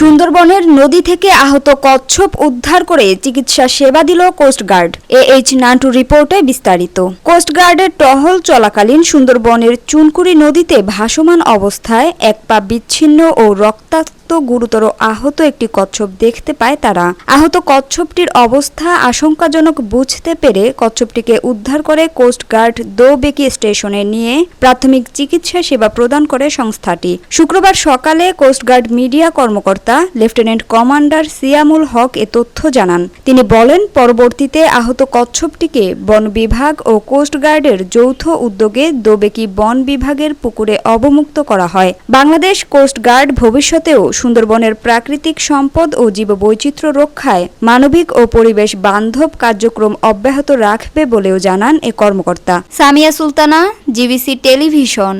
সুন্দরবনের নদী থেকে আহত কচ্ছপ উদ্ধার করে চিকিৎসা সেবা দিল কোস্টগার্ড এ এইচ নান্টু রিপোর্টে বিস্তারিত। কোস্টগার্ডের টহল চলাকালীন সুন্দরবনের চুনকুড়ি নদীতে ভাসমান অবস্থায় এক পা বিচ্ছিন্ন ও রক্তাক্ত গুরুতর আহত একটি কচ্ছপ দেখতে পায় তারা। আহত কচ্ছপটির অবস্থা আশঙ্কাজনক বুঝতে পেরে কচ্ছপটিকে উদ্ধার করে কোস্টগার্ড দোবেকি স্টেশনে নিয়ে প্রাথমিক চিকিৎসা সেবা প্রদান করে সংস্থাটি। শুক্রবার সকালে কোস্টগার্ড মিডিয়া কর্মকর্তা লেফটেন্যান্ট কমান্ডার সিয়ামুল হক এ তথ্য জানান। তিনি বলেন, পরবর্তীতে আহত কচ্ছপটিকে বন বিভাগ ও কোস্টগার্ডের যৌথ উদ্যোগে দোবেকি বন বিভাগের পুকুরে অবমুক্ত করা হয়। বাংলাদেশ কোস্টগার্ড ভবিষ্যতেও সুন্দরবনের প্রাকৃতিক সম্পদ ও জীববৈচিত্র্য রক্ষায় মানবিক ও পরিবেশ বান্ধব কার্যক্রম অব্যাহত রাখবে বলেও জানান এ কর্মকর্তা। Samia Sultana, GBC television.